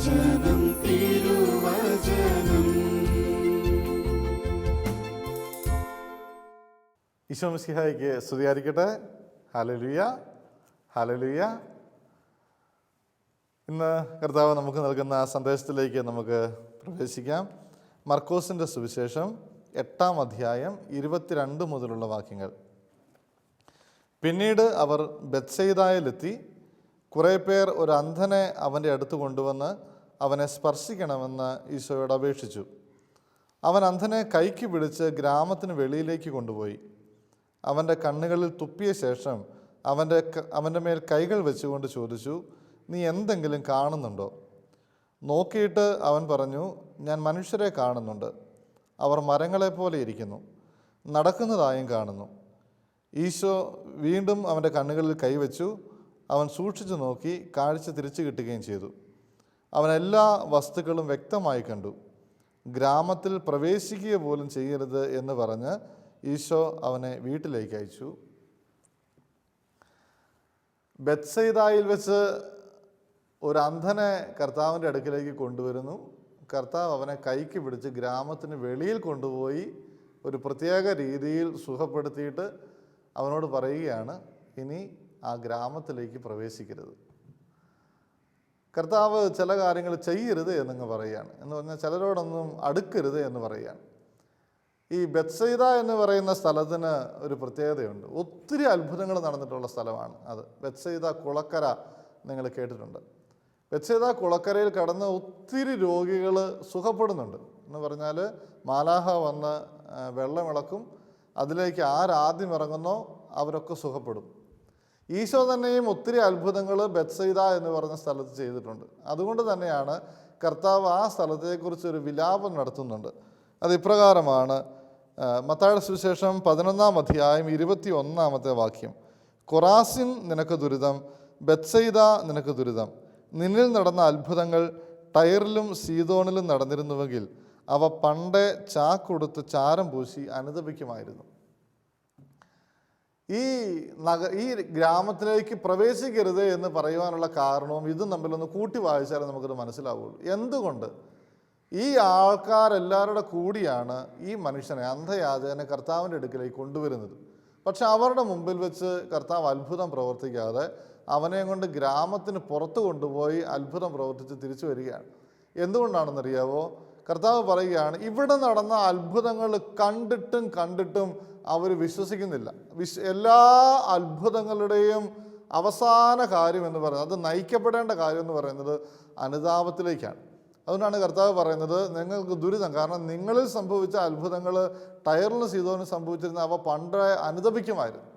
തിരുവചനം തിരുവചനം. ഈശോ മിശിഹായിക്ക് സ്തുതിയായിരിക്കട്ടെ. ഹലലുയ ഹലലുയ ഇന്ന് കർത്താവ് നമുക്ക് നൽകുന്ന സന്ദേശത്തിലേക്ക് നമുക്ക് പ്രവേശിക്കാം. മർക്കോസിന്റെ സുവിശേഷം എട്ടാം അധ്യായം ഇരുപത്തിരണ്ട് മുതലുള്ള വാക്യങ്ങൾ. പിന്നീട് അവർ ബത്സയിതായിലെത്തി കുറേ പേർ ഒരു അന്ധനെ അവന്റെ അടുത്ത് കൊണ്ടുവന്ന് അവനെ സ്പർശിക്കണമെന്ന് ഈശോയോട് അപേക്ഷിച്ചു. അവൻ അന്ധനെ കൈക്ക് പിടിച്ച് ഗ്രാമത്തിന് വെളിയിലേക്ക് കൊണ്ടുപോയി. അവന്റെ കണ്ണുകളിൽ തുപ്പിയ ശേഷം അവന്റെ അവന്റെ മേൽ കൈകൾ വെച്ചുകൊണ്ട് ചോദിച്ചു നീ എന്തെങ്കിലും കാണുന്നുണ്ടോ? നോക്കിയിട്ട് അവൻ പറഞ്ഞു ഞാൻ മനുഷ്യരെ കാണുന്നുണ്ട്. അവർ മരങ്ങളെപ്പോലെ ഇരിക്കുന്നു. നടക്കുന്നതായും കാണുന്നു. ഈശോ വീണ്ടും അവന്റെ കണ്ണുകളിൽ കൈവച്ചു. അവൻ സൂക്ഷിച്ചു നോക്കി കാഴ്ച തിരിച്ചു കിട്ടുകയും ചെയ്തു. അവൻ എല്ലാ വസ്തുക്കളും വ്യക്തമായി കണ്ടു. ഗ്രാമത്തിൽ പ്രവേശിക്കുക പോലും ചെയ്യരുത് എന്ന് പറഞ്ഞ് ഈശോ അവനെ വീട്ടിലേക്ക് അയച്ചു. ബെത്സൈദായിൽ വെച്ച് ഒരു അന്ധനെ കർത്താവിന്റെ അടുക്കിലേക്ക് കൊണ്ടുവരുന്നു. കർത്താവ് അവനെ കൈക്ക് പിടിച്ച് ഗ്രാമത്തിന് വെളിയിൽ കൊണ്ടുപോയി ഒരു പ്രത്യേക രീതിയിൽ സുഖപ്പെടുത്തിയിട്ട് അവനോട് പറയുകയാണ് ഇനി ആ ഗ്രാമത്തിലേക്ക് പ്രവേശിക്കരുത്. കർത്താവ് ചില കാര്യങ്ങൾ ചെയ്യരുത് എന്നങ്ങ് പറയുകയാണ്. എന്ന് പറഞ്ഞാൽ ചിലരോടൊന്നും അടുക്കരുത് എന്ന് പറയുകയാണ്. ഈ ബെത്സൈദ എന്ന് പറയുന്ന സ്ഥലത്തിന് ഒരു പ്രത്യേകതയുണ്ട്. ഒത്തിരി അത്ഭുതങ്ങൾ നടന്നിട്ടുള്ള സ്ഥലമാണ് അത്. ബെത്സൈദ കുളക്കര നിങ്ങൾ കേട്ടിട്ടുണ്ട്. ബെത്സൈദ കുളക്കരയിൽ കടന്ന് ഒത്തിരി രോഗികൾ സുഖപ്പെടുന്നുണ്ട്. എന്ന് പറഞ്ഞാൽ മാലാഹ വന്ന് വെള്ളമിളക്കും അതിലേക്ക് ആരാദ്യം ഇറങ്ങുന്നോ അവരൊക്കെ സുഖപ്പെടും. ഈശോ തന്നെയും ഒത്തിരി അത്ഭുതങ്ങൾ ബത്സൈദ എന്ന് പറഞ്ഞ സ്ഥലത്ത് ചെയ്തിട്ടുണ്ട്. അതുകൊണ്ട് തന്നെയാണ് കർത്താവ് ആ സ്ഥലത്തെക്കുറിച്ച് ഒരു വിലാപം നടത്തുന്നുണ്ട്. അത് ഇപ്രകാരമാണ് മത്തായുടെ സുവിശേഷം പതിനൊന്നാം അധ്യായം ഇരുപത്തി ഒന്നാമത്തെ വാക്യം. കൊറാസിൻ നിനക്ക് ദുരിതം ബത്സൈദ നിനക്ക് ദുരിതം. നിന്നിൽ നടന്ന അത്ഭുതങ്ങൾ ടയറിലും സീതോണിലും നടന്നിരുന്നുവെങ്കിൽ അവ പണ്ടേ ചാക്കൊടുത്ത് ചാരം പൂശി അനുദപിക്കുമായിരുന്നു. ഈ നഗ ഈ ഗ്രാമത്തിലേക്ക് പ്രവേശിക്കരുത് എന്ന് പറയുവാനുള്ള കാരണവും ഇതും തമ്മിലൊന്ന് കൂട്ടി വായിച്ചാലേ നമുക്കത് മനസ്സിലാവുള്ളൂ. എന്തുകൊണ്ട്? ഈ ആൾക്കാരെല്ലാവരുടെ കൂടിയാണ് ഈ മനുഷ്യനെ അന്ധയാചകനെ കർത്താവിന്റെ അടുക്കിലേക്ക് കൊണ്ടുവരുന്നത്. പക്ഷെ അവരുടെ മുമ്പിൽ വെച്ച് കർത്താവ് അത്ഭുതം പ്രവർത്തിക്കാതെ അവനെ കൊണ്ട് ഗ്രാമത്തിന് പുറത്ത് കൊണ്ടുപോയി അത്ഭുതം പ്രവർത്തിച്ച് തിരിച്ചു വരികയാണ്. എന്തുകൊണ്ടാണെന്നറിയാവോ? കർത്താവ് പറയുകയാണ് ഇവിടെ നടന്ന അത്ഭുതങ്ങൾ കണ്ടിട്ടും കണ്ടിട്ടും അവർ വിശ്വസിക്കുന്നില്ല. വിശ് എല്ലാ അത്ഭുതങ്ങളുടെയും അവസാന കാര്യം എന്ന് പറയുന്നത് അത് നയിക്കപ്പെടേണ്ട കാര്യം എന്ന് പറയുന്നത് അനുതാപത്തിലേക്കാണ്. അതുകൊണ്ടാണ് കർത്താവ് പറയുന്നത് നിങ്ങൾക്ക് ദുരിതം കാരണം നിങ്ങളിൽ സംഭവിച്ച അത്ഭുതങ്ങൾ ടയറിന് സീതോനും സംഭവിച്ചിരുന്ന അവ പണ്ട് അനുദപിക്കുമായിരുന്നു.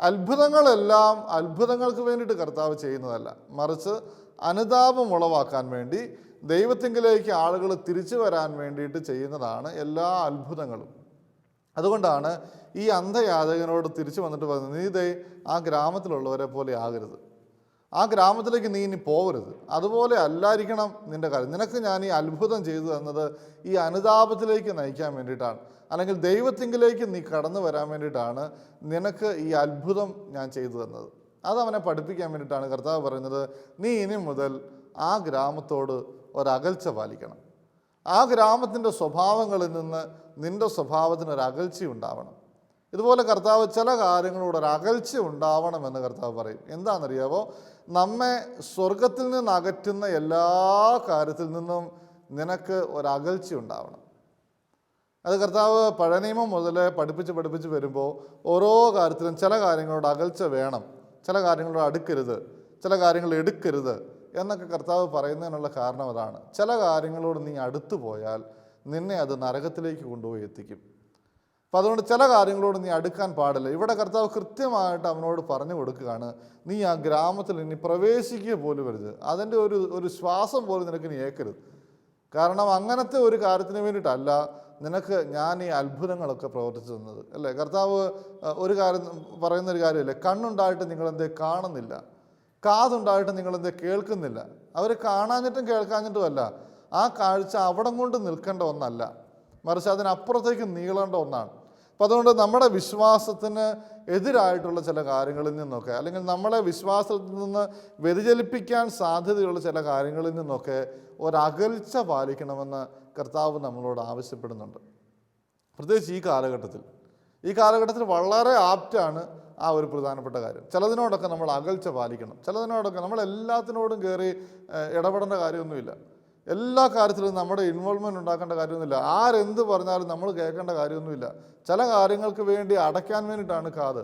അത്ഭുതങ്ങളെല്ലാം അത്ഭുതങ്ങൾക്ക് വേണ്ടിയിട്ട് കർത്താവ് ചെയ്യുന്നതല്ല. മറിച്ച് അനുതാപം ഉളവാക്കാൻ വേണ്ടി ദൈവത്തിങ്കിലേക്ക് ആളുകൾ തിരിച്ചു വരാൻ വേണ്ടിയിട്ട് ചെയ്യുന്നതാണ് എല്ലാ അത്ഭുതങ്ങളും. അതുകൊണ്ടാണ് ഈ അന്ധയാചകനോട് തിരിച്ചു വന്നിട്ട് പറയുന്നത് നീ ദേ ആ ഗ്രാമത്തിലുള്ളവരെ പോലെ ആകരുത്. ആ ഗ്രാമത്തിലേക്ക് നീ ഇനി പോകരുത്. അതുപോലെ അല്ലായിരിക്കണം നിന്റെ കാര്യം. നിനക്ക് ഞാൻ ഈ അത്ഭുതം ചെയ്തു തന്നത് ഈ അനുതാപത്തിലേക്ക് നയിക്കാൻ വേണ്ടിയിട്ടാണ്. അല്ലെങ്കിൽ ദൈവത്തിങ്കിലേക്ക് നീ കടന്നു വരാൻ വേണ്ടിയിട്ടാണ് നിനക്ക് ഈ അത്ഭുതം ഞാൻ ചെയ്തു തന്നത്. അത് അവനെ പഠിപ്പിക്കാൻ വേണ്ടിയിട്ടാണ് കർത്താവ് പറയുന്നത് നീ ഇനി മുതൽ ആ ഗ്രാമത്തോട് ഒരകൽച്ച പാലിക്കണം. ആ ഗ്രാമത്തിന്റെ സ്വഭാവങ്ങളിൽ നിന്ന് നിന്റെ സ്വഭാവത്തിന് ഒരു അകൽച്ച ഉണ്ടാവണം. ഇതുപോലെ കർത്താവ് ചില കാര്യങ്ങളോട് ഒരു അകൽച്ച ഉണ്ടാവണമെന്ന് കർത്താവ് പറയും. എന്താണെന്നറിയാവോ? നമ്മെ സ്വർഗത്തിൽ നിന്ന് അകറ്റുന്ന എല്ലാ കാര്യത്തിൽ നിന്നും നിനക്ക് ഒരു അകൽച്ച ഉണ്ടാവണം. അത് കർത്താവ് പഴനിയമം മുതൽ പഠിപ്പിച്ച് പഠിപ്പിച്ച് വരുമ്പോൾ ഓരോ കാര്യത്തിലും ചില കാര്യങ്ങളോട് അകൽച്ച വേണം. ചില കാര്യങ്ങളോട് അടുക്കരുത്. ചില കാര്യങ്ങൾ എടുക്കരുത് എന്നൊക്കെ കർത്താവ് പറയുന്നതിനുള്ള കാരണം അതാണ്. ചില കാര്യങ്ങളോട് നീ അടുത്തു പോയാൽ നിന്നെ അത് നരകത്തിലേക്ക് കൊണ്ടുപോയി എത്തിക്കും. അപ്പം അതുകൊണ്ട് ചില കാര്യങ്ങളോട് നീ അടുക്കാൻ പാടില്ല. ഇവിടെ കർത്താവ് കൃത്യമായിട്ട് അവനോട് പറഞ്ഞു കൊടുക്കുകയാണ് നീ ആ ഗ്രാമത്തിൽ ഇനി പ്രവേശിക്കുക പോലും വരുത് അതിന്റെ ഒരു ഒരു ശ്വാസം പോലും നിനക്ക് നീ ഏക്കരുത് കാരണം അങ്ങനത്തെ ഒരു കാര്യത്തിന് വേണ്ടിയിട്ടല്ല നിനക്ക് ഞാൻ ഈ അത്ഭുതങ്ങളൊക്കെ പ്രവർത്തിച്ചു തന്നത്. അല്ലേ? കർത്താവ് ഒരു കാര്യം പറയുന്ന ഒരു കാര്യമല്ലേ. കണ്ണുണ്ടായിട്ട് നിങ്ങളെന്തേ കാണുന്നില്ല. കാതുണ്ടായിട്ട് നിങ്ങളെന്തേ കേൾക്കുന്നില്ല. അവർ കാണാഞ്ഞിട്ടും കേൾക്കാഞ്ഞിട്ടും അല്ല. ആ കാഴ്ച അവിടം കൊണ്ട് നിൽക്കേണ്ട ഒന്നല്ല. മറിച്ച് അതിനപ്പുറത്തേക്ക് നീളേണ്ട ഒന്നാണ്. അപ്പം അതുകൊണ്ട് നമ്മുടെ വിശ്വാസത്തിന് എതിരായിട്ടുള്ള ചില കാര്യങ്ങളിൽ നിന്നൊക്കെ അല്ലെങ്കിൽ നമ്മളെ വിശ്വാസത്തിൽ നിന്ന് വ്യതിചലിപ്പിക്കാൻ സാധ്യതയുള്ള ചില കാര്യങ്ങളിൽ നിന്നൊക്കെ ഒരകൽച്ച പാലിക്കണമെന്ന് കർത്താവ് നമ്മളോട് ആവശ്യപ്പെടുന്നുണ്ട്. പ്രത്യേകിച്ച് ഈ കാലഘട്ടത്തിൽ. ഈ കാലഘട്ടത്തിൽ വളരെ ആപ്റ്റാണ് ആ ഒരു പ്രധാനപ്പെട്ട കാര്യം. ചിലതിനോടൊക്കെ നമ്മൾ അകൽച്ച പാലിക്കണം. ചിലതിനോടൊക്കെ നമ്മൾ എല്ലാത്തിനോടും കയറി ഇടപെടേണ്ട കാര്യമൊന്നുമില്ല. എല്ലാ കാര്യത്തിലും നമ്മുടെ ഇൻവോൾവ്മെന്റ് ഉണ്ടാക്കേണ്ട കാര്യമൊന്നുമില്ല. ആരെന്ത് പറഞ്ഞാലും നമ്മൾ കേൾക്കേണ്ട കാര്യമൊന്നുമില്ല. ചില കാര്യങ്ങൾക്ക് വേണ്ടി അടയ്ക്കാൻ വേണ്ടിയിട്ടാണ് കാത്.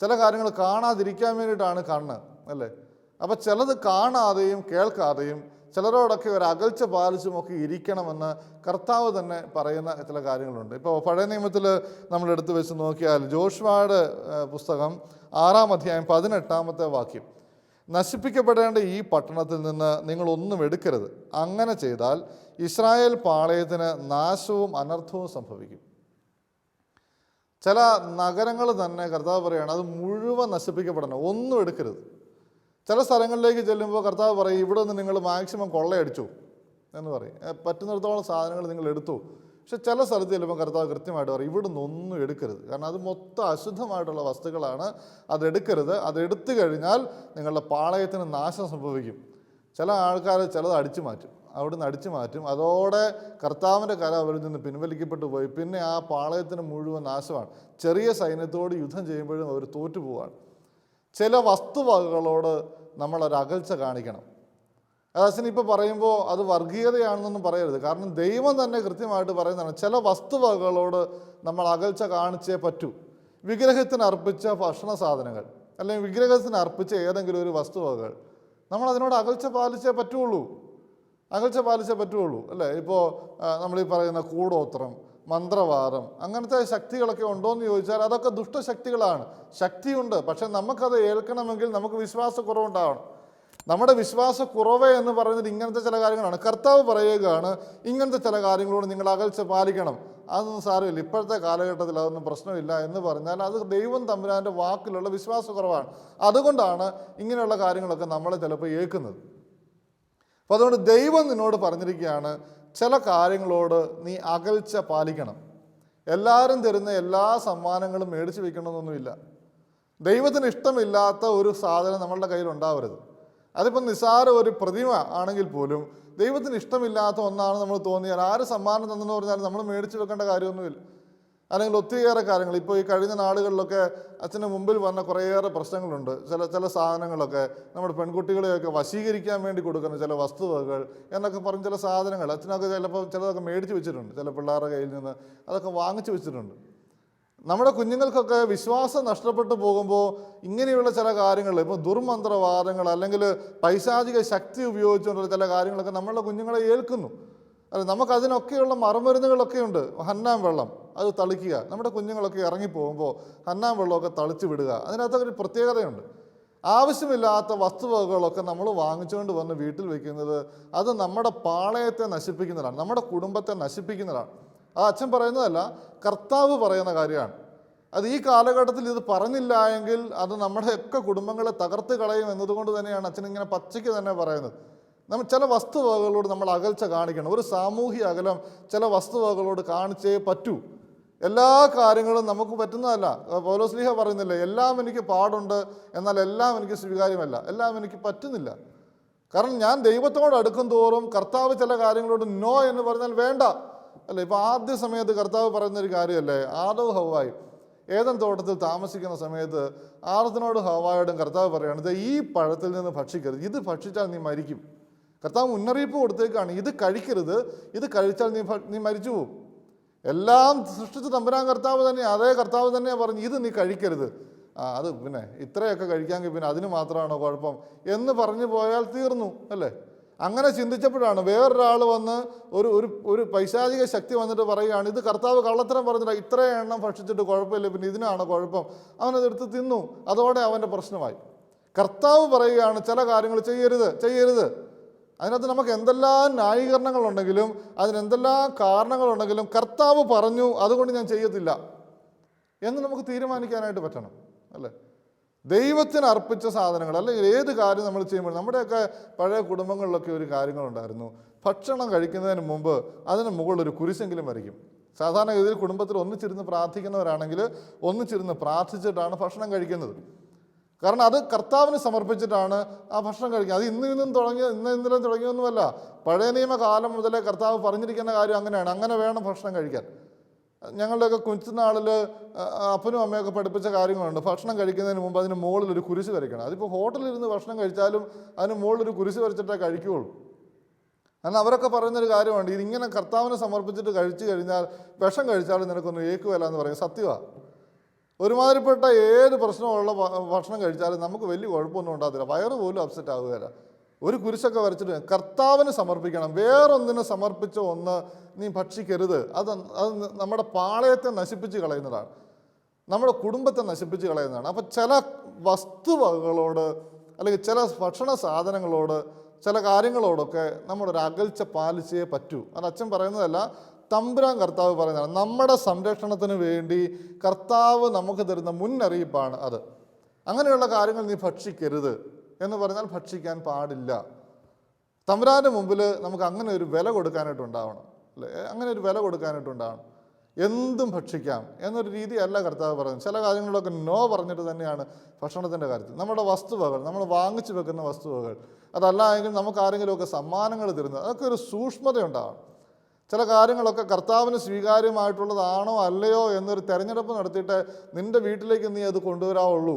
ചില കാര്യങ്ങൾ കാണാതിരിക്കാൻ വേണ്ടിയിട്ടാണ് കണ്ണ് അല്ലേ? അപ്പം ചിലത് കാണാതെയും കേൾക്കാതെയും ചിലരോടൊക്കെ ഒരു അകൽച്ച പാലിച്ചുമൊക്കെ ഇരിക്കണമെന്ന് കർത്താവ് തന്നെ പറയുന്ന ചില കാര്യങ്ങളുണ്ട്. ഇപ്പോൾ പഴയ നിയമത്തിൽ നമ്മൾ എടുത്തു വെച്ച് നോക്കിയാൽ ജോഷ്വായുടെ പുസ്തകം ആറാം അധ്യായം പതിനെട്ടാമത്തെ വാക്യം. നശിപ്പിക്കപ്പെടേണ്ട ഈ പട്ടണത്തിൽ നിന്ന് നിങ്ങളൊന്നും എടുക്കരുത്. അങ്ങനെ ചെയ്താൽ ഇസ്രായേൽ പാളയത്തിന് നാശവും അനർത്ഥവും സംഭവിക്കും. ചില നഗരങ്ങൾ തന്നെ കർത്താവ് പറയുകയാണ് അത് മുഴുവൻ നശിപ്പിക്കപ്പെടണം ഒന്നും എടുക്കരുത്. ചില സ്ഥലങ്ങളിലേക്ക് ചെല്ലുമ്പോൾ കർത്താവ് പറയും ഇവിടെ നിന്ന് നിങ്ങൾ മാക്സിമം കൊള്ളയടിച്ചു എന്ന് പറയും. പറ്റുന്നിടത്തോളം സാധനങ്ങൾ നിങ്ങൾ എടുത്തു. പക്ഷെ ചില സ്ഥലത്ത് ചെല്ലുമ്പോൾ കർത്താവ് കൃത്യമായിട്ട് പറയും ഇവിടെ നിന്നൊന്നും എടുക്കരുത്. കാരണം അത് മൊത്തം അശുദ്ധമായിട്ടുള്ള വസ്തുക്കളാണ്. അതെടുക്കരുത് അതെടുത്തു കഴിഞ്ഞാൽ നിങ്ങളുടെ പാളയത്തിന് നാശം സംഭവിക്കും. ചില ആൾക്കാർ ചിലത് അടിച്ചു മാറ്റും. അവിടുന്ന് അടിച്ചു മാറ്റും. അതോടെ കർത്താവിന്റെ കര അവരിൽ നിന്ന് പിൻവലിക്കപ്പെട്ടു പോയി. പിന്നെ ആ പാളയത്തിന് മുഴുവൻ നാശമാണ്. ചെറിയ സൈന്യത്തോട് യുദ്ധം ചെയ്യുമ്പോഴും അവർ തോറ്റു പോവാണ്. ചില വസ്തുവകകളോട് നമ്മളൊരകൽച്ച കാണിക്കണം. അച്ഛൻ ഇപ്പോൾ പറയുമ്പോൾ അത് വർഗീയതയാണെന്നൊന്നും പറയരുത്. കാരണം ദൈവം തന്നെ കൃത്യമായിട്ട് പറയുന്നതാണ് ചില വസ്തുവകളോട് നമ്മൾ അകൽച്ച കാണിച്ചേ പറ്റൂ. വിഗ്രഹത്തിന് അർപ്പിച്ച ഭക്ഷണ സാധനങ്ങൾ അല്ലെങ്കിൽ വിഗ്രഹത്തിന് അർപ്പിച്ച ഏതെങ്കിലും ഒരു വസ്തുവകകൾ നമ്മൾ അതിനോട് അകൽച്ച പാലിച്ചേ പറ്റുള്ളൂ. അകൽച്ച പാലിച്ചേ പറ്റുള്ളൂ അല്ലേ? ഇപ്പോൾ നമ്മൾ ഈ പറയുന്ന കൂടോത്രം മന്ത്രവാദം അങ്ങനത്തെ ശക്തികളൊക്കെ ഉണ്ടോ എന്ന് ചോദിച്ചാൽ അതൊക്കെ ദുഷ്ടശക്തികളാണ്. ശക്തിയുണ്ട് പക്ഷെ നമുക്കത് ഏൽക്കണമെങ്കിൽ നമുക്ക് വിശ്വാസക്കുറവുണ്ടാവണം. നമ്മുടെ വിശ്വാസ കുറവ് എന്ന് പറയുന്നത് ഇങ്ങനത്തെ ചില കാര്യങ്ങളാണ്. കർത്താവ് പറയുകയാണ് ഇങ്ങനത്തെ ചില കാര്യങ്ങളോട് നിങ്ങൾ അകൽച്ച പാലിക്കണം. അതൊന്നും സാരമില്ല. ഇപ്പോഴത്തെ കാലഘട്ടത്തിൽ അതൊന്നും പ്രശ്നമില്ല എന്ന് പറഞ്ഞാൽ അത് ദൈവം തമ്പുരാന്റെ വാക്കിലുള്ള വിശ്വാസക്കുറവാണ്. അതുകൊണ്ടാണ് ഇങ്ങനെയുള്ള കാര്യങ്ങളൊക്കെ നമ്മളെ ചിലപ്പോൾ ഏൽക്കുന്നത്. അപ്പോൾ അതുകൊണ്ട് ദൈവം നിന്നോട് പറഞ്ഞിരിക്കുകയാണ് ചില കാര്യങ്ങളോട് നീ അകൽച്ച പാലിക്കണം. എല്ലാവരും തരുന്ന എല്ലാ സമ്മാനങ്ങളും മേടിച്ച് വയ്ക്കണമെന്നൊന്നുമില്ല ദൈവത്തിന് ഇഷ്ടമില്ലാത്ത ഒരു സാധനം നമ്മളുടെ കയ്യിൽ ഉണ്ടാവരുത്. അതിപ്പോൾ നിസ്സാര ഒരു പ്രതിമ ആണെങ്കിൽ പോലും ദൈവത്തിന് ഇഷ്ടമില്ലാത്ത ഒന്നാണ് നമ്മൾ തോന്നിയാൽ ആര് സമ്മാനം തന്നെന്ന് പറഞ്ഞാൽ നമ്മൾ മേടിച്ചു വെക്കേണ്ട കാര്യമൊന്നുമില്ല. അല്ലെങ്കിൽ ഒത്തിരിയേറെ കാര്യങ്ങൾ. ഇപ്പോൾ ഈ കഴിഞ്ഞ നാളുകളിലൊക്കെ അച്ഛന്റെ മുമ്പിൽ വന്ന കുറേയേറെ പ്രശ്നങ്ങളുണ്ട്. ചില ചില സാധനങ്ങളൊക്കെ നമ്മുടെ പെൺകുട്ടികളെയൊക്കെ വശീകരിക്കാൻ വേണ്ടി കൊടുക്കുന്ന ചില വസ്തുവകകൾ എന്നൊക്കെ പറഞ്ഞ് ചില സാധനങ്ങൾ അച്ഛനൊക്കെ ചിലപ്പോൾ ചിലതൊക്കെ മേടിച്ച് വെച്ചിട്ടുണ്ട്. ചില പിള്ളേരുടെ കയ്യിൽ നിന്ന് അതൊക്കെ വാങ്ങിച്ചു വെച്ചിട്ടുണ്ട്. നമ്മുടെ കുഞ്ഞുങ്ങൾക്കൊക്കെ വിശ്വാസം നഷ്ടപ്പെട്ടു പോകുമ്പോൾ ഇങ്ങനെയുള്ള ചില കാര്യങ്ങൾ ഇപ്പോൾ ദുർമന്ത്രവാദങ്ങൾ അല്ലെങ്കിൽ പൈശാചിക ശക്തി ഉപയോഗിച്ചുകൊണ്ടുള്ള ചില കാര്യങ്ങളൊക്കെ നമ്മളുടെ കുഞ്ഞുങ്ങളെ ഏൽക്കുന്നു. അല്ല നമുക്കതിനൊക്കെയുള്ള മറുമരുന്നുകളൊക്കെ ഉണ്ട്. ഹന്നാം വെള്ളം അത് തളിക്കുക. നമ്മുടെ കുഞ്ഞുങ്ങളൊക്കെ ഇറങ്ങിപ്പോകുമ്പോൾ ഹന്നാം വെള്ളമൊക്കെ തളിച്ചു വിടുക. അതിനകത്തൊക്കെ ഒരു പ്രത്യേകതയുണ്ട്. ആവശ്യമില്ലാത്ത വസ്തുവകകളൊക്കെ നമ്മൾ വാങ്ങിച്ചുകൊണ്ട് വന്ന് വീട്ടിൽ വയ്ക്കുന്നത് അത് നമ്മുടെ പാളയത്തെ നശിപ്പിക്കുന്നതാണ് നമ്മുടെ കുടുംബത്തെ നശിപ്പിക്കുന്നതാണ്. ആ അച്ഛൻ പറയുന്നതല്ല കർത്താവ് പറയുന്ന കാര്യമാണ്. അത് ഈ കാലഘട്ടത്തിൽ ഇത് പറഞ്ഞില്ല എങ്കിൽ അത് നമ്മുടെയൊക്കെ കുടുംബങ്ങളെ തകർത്ത് കളയും എന്നതുകൊണ്ട് തന്നെയാണ് അച്ഛൻ ഇങ്ങനെ പച്ചയ്ക്ക് തന്നെ പറയുന്നത്. നമ്മൾ ചില വസ്തുവകകളോട് നമ്മൾ അകൽച്ച കാണിക്കണം. ഒരു സാമൂഹ്യ അകലം ചില വസ്തുവകകളോട് കാണിച്ചേ പറ്റൂ. എല്ലാ കാര്യങ്ങളും നമുക്ക് പറ്റുന്നതല്ല. പൗലോസ്ലിഹ പറയുന്നില്ലേ എല്ലാം എനിക്ക് പാടുണ്ട് എന്നാൽ എല്ലാം എനിക്ക് സ്വീകാര്യമല്ല. എല്ലാം എനിക്ക് പറ്റുന്നില്ല. കാരണം ഞാൻ ദൈവത്തോട് അടുക്കും തോറും കർത്താവ് ചില കാര്യങ്ങളോട് നോ എന്ന് പറഞ്ഞാൽ വേണ്ട. അല്ലേ? ഇപ്പോൾ ആദ്യ സമയത്ത് കർത്താവ് പറയുന്നൊരു കാര്യമല്ലേ? ആദവ് ഹവായി. ഏതൻ തോട്ടത്തിൽ താമസിക്കുന്ന സമയത്ത് ആദത്തിനോട് ഹവായോടും കർത്താവ് പറയുകയാണ് "ദേ ഈ പഴത്തിൽ നിന്ന് ഭക്ഷിക്കരുത്. ഇത് ഭക്ഷിച്ചാൽ നീ മരിക്കും. കർത്താവ് മുന്നറിയിപ്പ് കൊടുത്തേക്കാണ്. ഇത് കഴിക്കരുത്. ഇത് കഴിച്ചാൽ നീ നീ മരിച്ചു പോകും എല്ലാം സൃഷ്ടിച്ച തമ്പുരാൻ കർത്താവ് തന്നെ അതേ കർത്താവ് തന്നെ പറഞ്ഞു ഇത് നീ കഴിക്കരുത്. ആ അത് പിന്നെ ഇത്രയൊക്കെ കഴിക്കാമെങ്കിൽ പിന്നെ അതിന് മാത്രമാണോ കുഴപ്പം? എന്ന് പറഞ്ഞു പോയാൽ തീർന്നു അല്ലേ? അങ്ങനെ ചിന്തിച്ചപ്പോഴാണ് വേറൊരാൾ വന്ന് ഒരു ഒരു ഒരു പൈശാചിക ശക്തി വന്നിട്ട് പറയുകയാണ് ഇത് കർത്താവ് കള്ളത്തരം പറഞ്ഞില്ല ഇത്രയും എണ്ണം ഭക്ഷിച്ചിട്ട് കുഴപ്പമില്ല പിന്നെ ഇതിനാണ് കുഴപ്പം? അവനത് എടുത്ത് തിന്നു. അതോടെ അവന്റെ പ്രശ്നമായി. കർത്താവ് പറയുകയാണ് ചില കാര്യങ്ങൾ ചെയ്യരുത് ചെയ്യരുത്. അതിനകത്ത് നമുക്ക് എന്തെല്ലാം ന്യായീകരണങ്ങളുണ്ടെങ്കിലും അതിനെന്തെല്ലാം കാരണങ്ങളുണ്ടെങ്കിലും കർത്താവ് പറഞ്ഞു അതുകൊണ്ട് ഞാൻ ചെയ്യത്തില്ല. എന്ന് നമുക്ക് തീരുമാനിക്കാനായിട്ട് പറ്റണം അല്ലേ? ദൈവത്തിന് അർപ്പിച്ച സാധനങ്ങൾ അല്ലെങ്കിൽ ഏത് കാര്യം നമ്മൾ ചെയ്യുമ്പോൾ നമ്മുടെയൊക്കെ പഴയ കുടുംബങ്ങളിലൊക്കെ ഒരു കാര്യങ്ങളുണ്ടായിരുന്നു. ഭക്ഷണം കഴിക്കുന്നതിന് മുമ്പ് അതിന് മുകളിൽ ഒരു കുരിശെങ്കിലും വരയ്ക്കും. സാധാരണ ഗതിയിൽ കുടുംബത്തിൽ ഒന്നിച്ചിരുന്ന് പ്രാർത്ഥിക്കുന്നവരാണെങ്കിൽ ഒന്നിച്ചിരുന്ന് പ്രാർത്ഥിച്ചിട്ടാണ് ഭക്ഷണം കഴിക്കുന്നത്. കാരണം അത് കർത്താവിന് സമർപ്പിച്ചിട്ടാണ് ആ ഭക്ഷണം കഴിക്കുക അത് ഇന്ന് ഇന്നും തുടങ്ങിയ ഇന്ന് ഇന്നലെ തുടങ്ങിയൊന്നുമല്ല. പഴയ നിയമ കാലം മുതലേ കർത്താവ് പറഞ്ഞിരിക്കുന്ന കാര്യം അങ്ങനെയാണ്. അങ്ങനെ വേണം ഭക്ഷണം കഴിക്കാൻ. ഞങ്ങളുടെയൊക്കെ കുഞ്ഞുനാളിൽ അപ്പനും അമ്മയൊക്കെ പഠിപ്പിച്ച കാര്യങ്ങളുണ്ട്. ഭക്ഷണം കഴിക്കുന്നതിന് മുമ്പ് അതിന് മുകളിൽ ഒരു കുരിശ് വരയ്ക്കണം. അതിപ്പോൾ ഹോട്ടലിരുന്ന് ഭക്ഷണം കഴിച്ചാലും അതിന് മുകളിൽ ഒരു കുരിശ് വരച്ചിട്ടേ കഴിക്കുകയുള്ളൂ കാരണം അവരൊക്കെ പറയുന്നൊരു കാര്യമുണ്ട് ഇതിങ്ങനെ കർത്താവിനെ സമർപ്പിച്ചിട്ട് കഴിച്ചു കഴിഞ്ഞാൽ വിഷം കഴിച്ചാലും നിനക്കൊന്നും ഏക്കുവല്ല എന്ന് പറയും. സത്യമാണ് ഒരുമാതിരിപ്പെട്ട ഏത് പ്രശ്നമുള്ള ഭക്ഷണം കഴിച്ചാലും നമുക്ക് വലിയ കുഴപ്പമൊന്നും ഉണ്ടാകത്തില്ല. വയറ് പോലും അപ്സെറ്റ് ആവുകയില്ല ഒരു കുരിശൊക്കെ വരച്ചിട്ട് കർത്താവിന് സമർപ്പിക്കണം. വേറൊന്നിന് സമർപ്പിച്ച ഒന്ന് നീ ഭക്ഷിക്കരുത്. അത് അത് നമ്മുടെ പാളയത്തെ നശിപ്പിച്ച് കളയുന്നതാണ്. നമ്മുടെ കുടുംബത്തെ നശിപ്പിച്ച് കളയുന്നതാണ്. അപ്പം ചില വസ്തുവകകളോട് അല്ലെങ്കിൽ ചില ഭക്ഷണ സാധനങ്ങളോട് ചില കാര്യങ്ങളോടൊക്കെ നമ്മുടെ ഒരു അകൽച്ച പാലിച്ചേ പറ്റൂ. അത് അച്ഛൻ പറയുന്നതല്ല തമ്പുരാൻ കർത്താവ് പറയുന്നതാണ് നമ്മുടെ സംരക്ഷണത്തിന് വേണ്ടി കർത്താവ് നമുക്ക് തരുന്ന മുന്നറിയിപ്പാണ് അത്. അങ്ങനെയുള്ള കാര്യങ്ങൾ നീ ഭക്ഷിക്കരുത്. എന്ന് പറഞ്ഞാൽ ഭക്ഷിക്കാൻ പാടില്ല. തമ്പുരാന്റെ മുമ്പിൽ നമുക്ക് അങ്ങനെ ഒരു വില കൊടുക്കാനായിട്ടുണ്ടാവണം അല്ലേ? അങ്ങനെ ഒരു വില കൊടുക്കാനായിട്ടുണ്ടാവണം എന്തും ഭക്ഷിക്കാം എന്നൊരു രീതിയല്ല കർത്താവ് പറയുന്നത്. ചില കാര്യങ്ങളൊക്കെ നോ പറഞ്ഞിട്ട് തന്നെയാണ് ഭക്ഷണത്തിന്റെ കാര്യത്തിൽ. നമ്മുടെ വസ്തുവകൾ നമ്മൾ വാങ്ങിച്ചു വെക്കുന്ന വസ്തുവകൾ അതല്ല എങ്കിൽ നമുക്ക് ആരെങ്കിലുമൊക്കെ സമ്മാനങ്ങൾ തരുന്നത് അതൊക്കെ ഒരു സൂക്ഷ്മത ഉണ്ടാവണം ചില കാര്യങ്ങളൊക്കെ കർത്താവിന് സ്വീകാര്യമായിട്ടുള്ളതാണോ അല്ലയോ എന്നൊരു തെരഞ്ഞെടുപ്പ് നടത്തിയിട്ട് നിന്റെ വീട്ടിലേക്ക് നീ അത് കൊണ്ടുവരാവുള്ളൂ.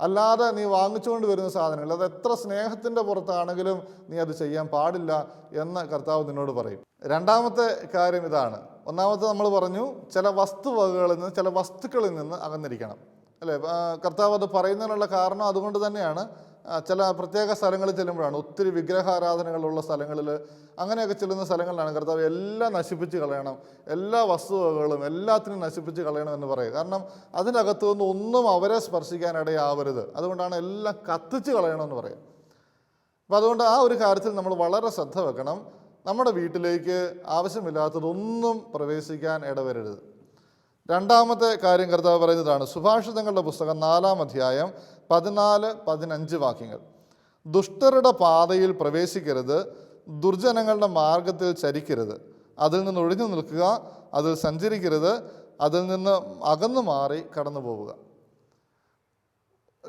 അല്ലാതെ നീ വാങ്ങിച്ചുകൊണ്ട് വരുന്ന സാധനങ്ങൾ അത് എത്ര സ്നേഹത്തിന്റെ പുറത്താണെങ്കിലും നീ അത് ചെയ്യാൻ പാടില്ല എന്ന് കർത്താവ് നിന്നോട് പറയും. രണ്ടാമത്തെ കാര്യം ഇതാണ്. ഒന്നാമത്തെ നമ്മൾ പറഞ്ഞു ചില വസ്തുവകകളിൽ നിന്ന് ചില വസ്തുക്കളിൽ നിന്ന് അകന്നിരിക്കണം. അല്ലേ? കർത്താവ് അത് പറയുന്നതിനുള്ള കാരണം അതുകൊണ്ട് തന്നെയാണ്. ചില പ്രത്യേക സ്ഥലങ്ങളിൽ ചെല്ലുമ്പോഴാണ് ഒത്തിരി വിഗ്രഹാരാധനകളുള്ള സ്ഥലങ്ങളിൽ അങ്ങനെയൊക്കെ ചെല്ലുന്ന സ്ഥലങ്ങളിലാണ് കർത്താവ് എല്ലാം നശിപ്പിച്ച് കളയണം. എല്ലാ വസ്തുവകകളും എല്ലാത്തിനും നശിപ്പിച്ച് കളയണം എന്ന് പറയും കാരണം അതിനകത്തു നിന്ന് ഒന്നും അവരെ സ്പർശിക്കാനിടയാവരുത് അതുകൊണ്ടാണ് എല്ലാം കത്തിച്ച് കളയണമെന്ന് പറയും അപ്പോൾ അതുകൊണ്ട് ആ ഒരു കാര്യത്തിൽ നമ്മൾ വളരെ ശ്രദ്ധ വെക്കണം. നമ്മുടെ വീട്ടിലേക്ക് ആവശ്യമില്ലാത്തതൊന്നും പ്രവേശിക്കാൻ ഇടവരരുത്. രണ്ടാമത്തെ കാര്യം കർത്താവ് പറയുന്നതാണ് സുഭാഷിതങ്ങളുടെ പുസ്തകം നാലാം അധ്യായം പതിനാല് പതിനഞ്ച് വാക്യങ്ങൾ. ദുഷ്ടരുടെ പാതയിൽ പ്രവേശിക്കരുത് ദുർജനങ്ങളുടെ മാർഗത്തിൽ ചരിക്കരുത്. അതിൽ നിന്ന് ഒഴിഞ്ഞു നിൽക്കുക അതിൽ സഞ്ചരിക്കരുത് അതിൽ നിന്ന് അകന്നു മാറി കടന്നു പോവുക.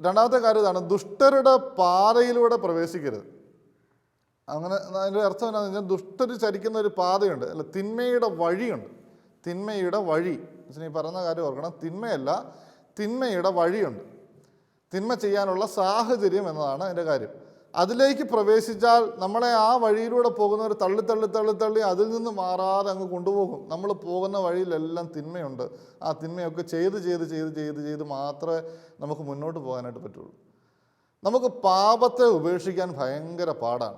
രണ്ടാമത്തെ കാര്യം ഇതാണ് ദുഷ്ടരുടെ പാതയിലൂടെ പ്രവേശിക്കരുത്. അങ്ങനെ അതിന്റെ അർത്ഥം എന്താണെന്ന് വെച്ചാൽ ദുഷ്ടർ ചരിക്കുന്ന ഒരു പാതയുണ്ട് അല്ല തിന്മയുടെ വഴിയുണ്ട്. തിന്മയുടെ വഴി. ഈ പറഞ്ഞ കാര്യം ഓർക്കണം. തിന്മയല്ല തിന്മയുടെ വഴിയുണ്ട്. തിന്മ ചെയ്യാനുള്ള സാഹചര്യം എന്നതാണ് അതിന്റെ കാര്യം. അതിലേക്ക് പ്രവേശിച്ചാൽ നമ്മളെ ആ വഴിയിലൂടെ പോകുന്നവർ തള്ളി തള്ളി തള്ളി തള്ളി അതിൽ നിന്ന് മാറാതെ അങ്ങ് കൊണ്ടുപോകും. നമ്മൾ പോകുന്ന വഴിയിലെല്ലാം തിന്മയുണ്ട്. ആ തിന്മയൊക്കെ ചെയ്ത് ചെയ്ത് ചെയ്ത് ചെയ്ത് ചെയ്ത് മാത്രമേ നമുക്ക് മുന്നോട്ട് പോകാനായിട്ട് പറ്റുള്ളൂ. നമുക്ക് പാപത്തെ ഉപേക്ഷിക്കാൻ ഭയങ്കര പാടാണ്.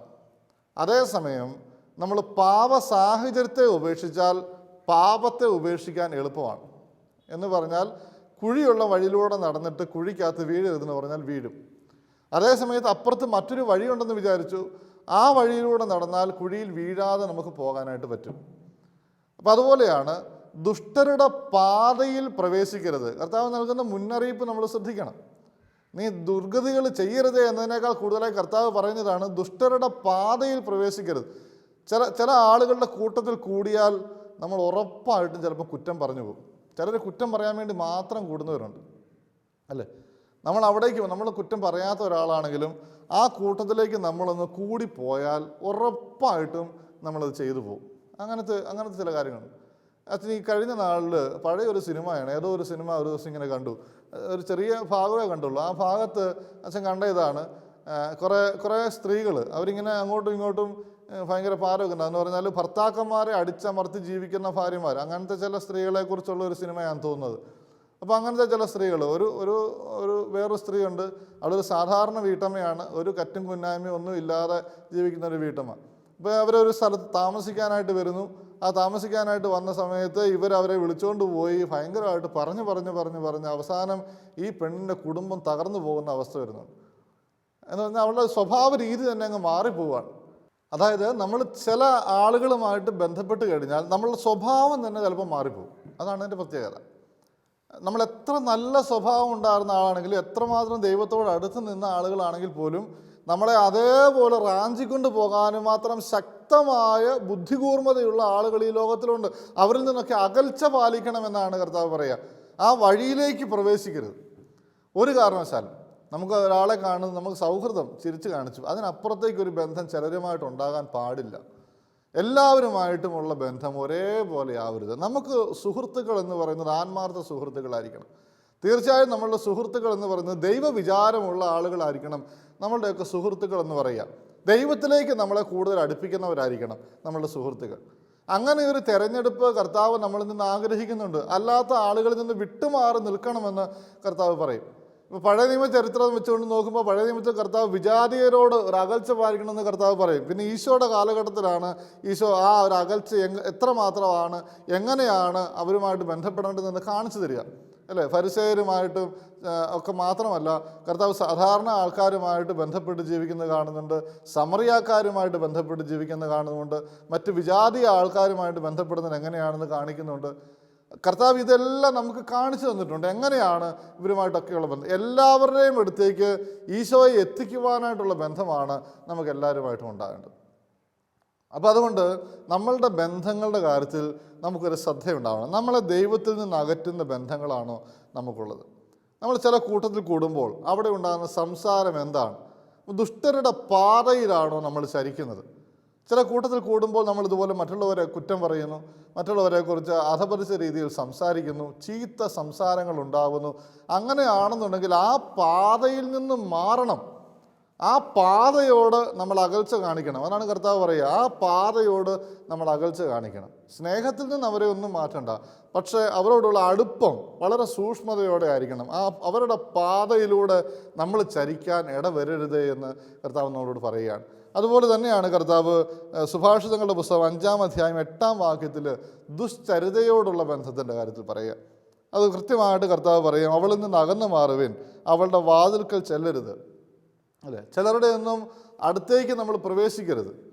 അതേസമയം നമ്മൾ പാപ സാഹചര്യത്തെ ഉപേക്ഷിച്ചാൽ പാപത്തെ ഉപേക്ഷിക്കാൻ എളുപ്പമാണ്. എന്ന് പറഞ്ഞാൽ കുഴിയുള്ള വഴിയിലൂടെ നടന്നിട്ട് കുഴിക്കകത്ത് വീഴരുതെന്ന് പറഞ്ഞാൽ വീഴും. അതേസമയത്ത് അപ്പുറത്ത് മറ്റൊരു വഴിയുണ്ടെന്ന് വിചാരിച്ചു ആ വഴിയിലൂടെ നടന്നാൽ കുഴിയിൽ വീഴാതെ നമുക്ക് പോകാനായിട്ട് പറ്റും. അപ്പം അതുപോലെയാണ് ദുഷ്ടരുടെ പാതയിൽ പ്രവേശിക്കരുത്. കർത്താവ് നൽകുന്ന മുന്നറിയിപ്പ് നമ്മൾ ശ്രദ്ധിക്കണം. നീ ദുർഗതികൾ ചെയ്യരുത് എന്നതിനേക്കാൾ കൂടുതലായി കർത്താവ് പറയുന്നതാണ് ദുഷ്ടരുടെ പാതയിൽ പ്രവേശിക്കരുത്. ചില ചില ആളുകളുടെ കൂട്ടത്തിൽ കൂടിയാൽ നമ്മൾ ഉറപ്പായിട്ടും ചിലപ്പോൾ കുറ്റം പറഞ്ഞു പോകും. ചിലർ കുറ്റം പറയാൻ വേണ്ടി മാത്രം കൂടുന്നവരുണ്ട്. അല്ലേ? നമ്മൾ അവിടേക്ക് നമ്മൾ കുറ്റം പറയാത്ത ഒരാളാണെങ്കിലും ആ കൂട്ടത്തിലേക്ക് നമ്മളൊന്ന് കൂടിപ്പോയാൽ ഉറപ്പായിട്ടും നമ്മളത് ചെയ്തു പോകും. അങ്ങനത്തെ അങ്ങനത്തെ ചില കാര്യങ്ങളുണ്ട് അച്ഛൻ ഈ കഴിഞ്ഞ നാളിൽ പഴയ ഒരു സിനിമയാണ്. ഏതോ ഒരു സിനിമ ഒരു ദിവസം ഇങ്ങനെ കണ്ടു. ഒരു ചെറിയ ഭാഗമേ കണ്ടുള്ളൂ. ആ ഭാഗത്ത് അച്ഛൻ കണ്ട ഇതാണ് കുറേ കുറേ സ്ത്രീകൾ അവരിങ്ങനെ അങ്ങോട്ടും ഇങ്ങോട്ടും ഭയങ്കര പാരമൊക്കെ എന്ന് പറഞ്ഞാൽ ഭർത്താക്കന്മാരെ അടിച്ചമർത്തി ജീവിക്കുന്ന ഭാര്യമാർ അങ്ങനത്തെ ചില സ്ത്രീകളെ കുറിച്ചുള്ള ഒരു സിനിമയാണ് തോന്നുന്നത്. അപ്പോൾ അങ്ങനത്തെ ചില സ്ത്രീകൾ ഒരു ഒരു ഒരു വേറൊരു സ്ത്രീയുണ്ട്. അവളൊരു സാധാരണ വീട്ടമ്മയാണ്. ഒരു കറ്റും കുന്നായ്മയും ഒന്നും ഇല്ലാതെ ജീവിക്കുന്ന ഒരു വീട്ടമ്മ. അപ്പോൾ അവരൊരു സ്ഥലത്ത് താമസിക്കാനായിട്ട് വരുന്നു. ആ താമസിക്കാനായിട്ട് വന്ന സമയത്ത് ഇവരവരെ വിളിച്ചുകൊണ്ട് പോയി. ഭയങ്കരമായിട്ട് പറഞ്ഞു പറഞ്ഞു പറഞ്ഞു പറഞ്ഞ്. അവസാനം ഈ പെണ്ണിന്റെ കുടുംബം തകർന്നു പോകുന്ന അവസ്ഥ വരുന്നുണ്ട്. എന്ന് പറഞ്ഞാൽ അവളുടെ സ്വഭാവ രീതി തന്നെ അങ്ങ് മാറിപ്പോവാണ്. അതായത് നമ്മൾ ചില ആളുകളുമായിട്ട് ബന്ധപ്പെട്ട് കഴിഞ്ഞാൽ നമ്മളുടെ സ്വഭാവം തന്നെ ചിലപ്പോൾ മാറിപ്പോകും. അതാണ് അതിന്റെ പ്രത്യേകത. നമ്മൾ എത്ര നല്ല സ്വഭാവം ഉണ്ടായിരുന്ന ആളാണെങ്കിലും എത്രമാത്രം ദൈവത്തോട് അടുത്ത് നിന്ന ആളുകളാണെങ്കിൽ പോലും നമ്മളെ അതേപോലെ റാഞ്ചിക്കൊണ്ട് പോകാനും മാത്രം ശക്തമായ ബുദ്ധികൂർമ്മതയുള്ള ആളുകൾ ഈ ലോകത്തിലുണ്ട്. അവരിൽ നിന്നൊക്കെ അകൽച്ച പാലിക്കണമെന്നാണ് കർത്താവ് പറയുക. ആ വഴിയിലേക്ക് പ്രവേശിക്കരുത്. ഒരു കാരണവശാലും നമുക്ക് ഒരാളെ കാണുന്നത് നമുക്ക് സൗഹൃദം ചിരിച്ചു കാണിച്ചു. അതിനപ്പുറത്തേക്ക് ഒരു ബന്ധം ചിലരുമായിട്ട് ഉണ്ടാകാൻ പാടില്ല. എല്ലാവരുമായിട്ടുമുള്ള ബന്ധം ഒരേപോലെ ആവരുത്. നമുക്ക് സുഹൃത്തുക്കൾ എന്ന് പറയുന്നത് ആത്മാർത്ഥ സുഹൃത്തുക്കളായിരിക്കണം. തീർച്ചയായും നമ്മളുടെ സുഹൃത്തുക്കൾ എന്ന് പറയുന്നത് ദൈവവിചാരമുള്ള ആളുകളായിരിക്കണം നമ്മളുടെയൊക്കെ സുഹൃത്തുക്കൾ എന്ന് പറയുക. ദൈവത്തിലേക്ക് നമ്മളെ കൂടുതൽ അടുപ്പിക്കുന്നവരായിരിക്കണം നമ്മളുടെ സുഹൃത്തുക്കൾ. അങ്ങനെ ഒരു തെരഞ്ഞെടുപ്പ് കർത്താവ് നമ്മളിൽ നിന്ന് ആഗ്രഹിക്കുന്നുണ്ട്. അല്ലാത്ത ആളുകളിൽ നിന്ന് വിട്ടുമാറി നിൽക്കണമെന്ന് കർത്താവ് പറയും. പഴയ നിയമ ചരിത്രം വെച്ചുകൊണ്ട് നോക്കുമ്പോൾ പഴയ നിയമത്തിൽ കർത്താവ് വിജാതീയരോട് ഒരു അകൽച്ച പാലിക്കണമെന്ന് കർത്താവ് പറയും. പിന്നെ ഈശോയുടെ കാലഘട്ടത്തിലാണ് ഈശോ ആ ഒരു അകൽച്ച എങ് എത്രമാത്രമാണ് എങ്ങനെയാണ് അവരുമായിട്ട് ബന്ധപ്പെടേണ്ടതെന്ന് കാണിച്ചു തരിക. അല്ലേ? ഫരിസേരുമായിട്ടും ഒക്കെ മാത്രമല്ല കർത്താവ് സാധാരണ ആൾക്കാരുമായിട്ട് ബന്ധപ്പെട്ട് ജീവിക്കുന്നത് കാണുന്നുണ്ട് സമറിയാക്കാരുമായിട്ട് ബന്ധപ്പെട്ട് ജീവിക്കുന്നത് കാണുന്നുണ്ട് മറ്റ് വിജാതീയ ആൾക്കാരുമായിട്ട് ബന്ധപ്പെടുന്നത് എങ്ങനെയാണെന്ന് കാണിക്കുന്നുണ്ട്. കർത്താവ് ഇതെല്ലാം നമുക്ക് കാണിച്ചു തന്നിട്ടുണ്ട്. എങ്ങനെയാണ് ഇവരുമായിട്ടൊക്കെയുള്ള ബന്ധം? എല്ലാവരുടെയും അടുത്തേക്ക് ഈശോയെ എത്തിക്കുവാനായിട്ടുള്ള ബന്ധമാണ് നമുക്ക് എല്ലാവരുമായിട്ടും ഉണ്ടാകേണ്ടത്. അപ്പോൾ അതുകൊണ്ട് നമ്മളുടെ ബന്ധങ്ങളുടെ കാര്യത്തിൽ നമുക്കൊരു ശ്രദ്ധയുണ്ടാവണം. നമ്മളെ ദൈവത്തിൽ നിന്ന് അകറ്റുന്ന ബന്ധങ്ങളാണോ നമുക്കുള്ളത്? നമ്മൾ ചില കൂട്ടത്തിൽ കൂടുമ്പോൾ അവിടെ ഉണ്ടാകുന്ന സംസാരം എന്താണ്? ദുഷ്ടരുടെ പാതയിലാണോ നമ്മൾ ചരിക്കുന്നത്? ചില കൂട്ടത്തിൽ കൂടുമ്പോൾ നമ്മൾ ഇതുപോലെ മറ്റുള്ളവരെ കുറ്റം പറയുന്നു മറ്റുള്ളവരെ കുറിച്ച് അധപരിച്ച രീതിയിൽ സംസാരിക്കുന്നു ചീത്ത സംസാരങ്ങൾ ഉണ്ടാകുന്നു അങ്ങനെയാണെന്നുണ്ടെങ്കിൽ ആ പാതയിൽ നിന്ന് മാറണം. ആ പാതയോട് നമ്മൾ അകൽച്ച കാണിക്കണം. അതാണ് കർത്താവ് പറയുക. ആ പാതയോട് നമ്മൾ അകൽച്ച കാണിക്കണം. സ്നേഹത്തിൽ നിന്ന് അവരെ ഒന്നും മാറ്റണ്ട. പക്ഷേ അവരോടുള്ള അടുപ്പം വളരെ സൂക്ഷ്മതയോടെ ആയിരിക്കണം. ആ അവരുടെ പാതയിലൂടെ നമ്മൾ ചരിക്കാൻ ഇടവരരുത് എന്ന് കർത്താവ് നമ്മളോട് പറയുകയാണ്. അതുപോലെ തന്നെയാണ് കർത്താവ് സുഭാഷിതങ്ങളുടെ പുസ്തകം അഞ്ചാം അധ്യായം എട്ടാം വാക്യത്തിൽ ദുശ്ചരിതയോടുള്ള ബന്ധത്തിന്റെ കാര്യത്തിൽ പറയുക. അത് കൃത്യമായിട്ട് കർത്താവ് പറയും അവളിൽ നിന്ന് അകന്നു മാറുവിൻ അവളുടെ വാതിൽക്കൽ ചെല്ലരുത്. അല്ലേ? ചിലരുടെ ഒന്നും അടുത്തേക്ക് നമ്മൾ പ്രവേശിക്കരുത്.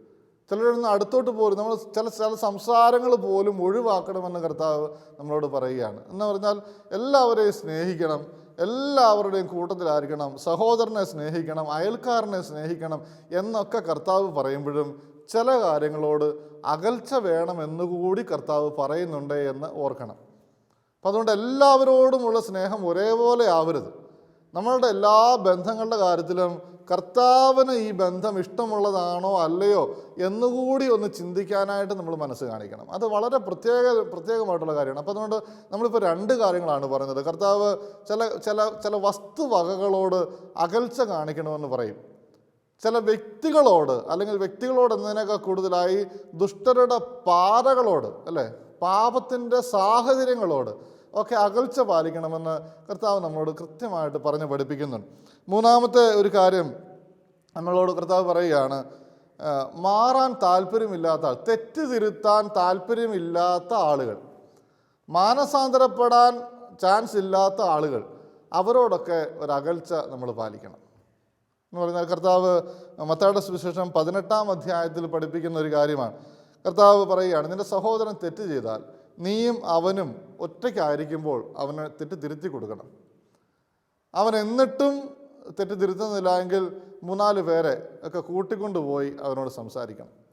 ചിലരുടെ ഒന്നും അടുത്തോട്ട് പോലും നമ്മൾ ചില ചില സംസാരങ്ങൾ പോലും ഒഴിവാക്കണമെന്ന് കർത്താവ് നമ്മളോട് പറയുകയാണ്. എന്ന് പറഞ്ഞാൽ എല്ലാവരെയും സ്നേഹിക്കണം എല്ലാവരുടെയും കൂട്ടത്തിലായിരിക്കണം സഹോദരനെ സ്നേഹിക്കണം അയൽക്കാരനെ സ്നേഹിക്കണം എന്നൊക്കെ കർത്താവ് പറയുമ്പോഴും ചില കാര്യങ്ങളോട് അകൽച്ച വേണമെന്നുകൂടി കർത്താവ് പറയുന്നുണ്ട് എന്ന് ഓർക്കണം. അപ്പം അതുകൊണ്ട് എല്ലാവരോടുമുള്ള സ്നേഹം ഒരേപോലെ ആവരുത്. നമ്മളുടെ എല്ലാ ബന്ധങ്ങളുടെ കാര്യത്തിലും കർത്താവിന് ഈ ബന്ധം ഇഷ്ടമുള്ളതാണോ അല്ലയോ എന്നുകൂടി ഒന്ന് ചിന്തിക്കാനായിട്ട് നമ്മൾ മനസ്സ് കാണിക്കണം. അത് വളരെ പ്രത്യേക പ്രത്യേകമായിട്ടുള്ള കാര്യമാണ്. അപ്പോൾ അതുകൊണ്ട് നമ്മളിപ്പോൾ രണ്ട് കാര്യങ്ങളാണ് പറയുന്നത്. കർത്താവ് ചില ചില ചില വസ്തുവകകളോട് അകൽച്ച കാണിക്കണമെന്ന് പറയും. ചില വ്യക്തികളോട് അല്ലെങ്കിൽ വ്യക്തികളോട് എന്നതിനേക്കാൾ കൂടുതലായി ദുഷ്ടരുടെ പാതകളോട് അല്ലേ? പാപത്തിന്റെ സാഹചര്യങ്ങളോട് ഒക്കെ അകൽച്ച പാലിക്കണമെന്ന് കർത്താവ് നമ്മളോട് കൃത്യമായിട്ട് പറഞ്ഞ് പഠിപ്പിക്കുന്നുണ്ട് മൂന്നാമത്തെ ഒരു കാര്യം നമ്മളോട് കർത്താവ് പറയുകയാണ് മാറാൻ താല്പര്യമില്ലാത്ത ആൾ തെറ്റ് തിരുത്താൻ താല്പര്യമില്ലാത്ത ആളുകൾ മാനസാന്തരപ്പെടാൻ ചാൻസ് ഇല്ലാത്ത ആളുകൾ അവരോടൊക്കെ ഒരു അകൽച്ച നമ്മൾ പാലിക്കണം. എന്ന് പറഞ്ഞാൽ കർത്താവ് മത്തയുടെ സുവിശേഷം പതിനെട്ടാം അധ്യായത്തിൽ പഠിപ്പിക്കുന്ന ഒരു കാര്യമാണ്. കർത്താവ് പറയുകയാണ് നിന്റെ സഹോദരൻ തെറ്റ് ചെയ്താൽ നീയും അവനും ഒറ്റയ്ക്കായിരിക്കുമ്പോൾ അവന് തെറ്റ് തിരുത്തി കൊടുക്കണം. അവൻ എന്നിട്ടും തെറ്റ് തിരുത്തുന്നില്ല എങ്കിൽ മൂന്നാൽ പേരെ ഒക്കെ കൂട്ടിക്കൊണ്ടുപോയി അവനോട് സംസാരിക്കണം.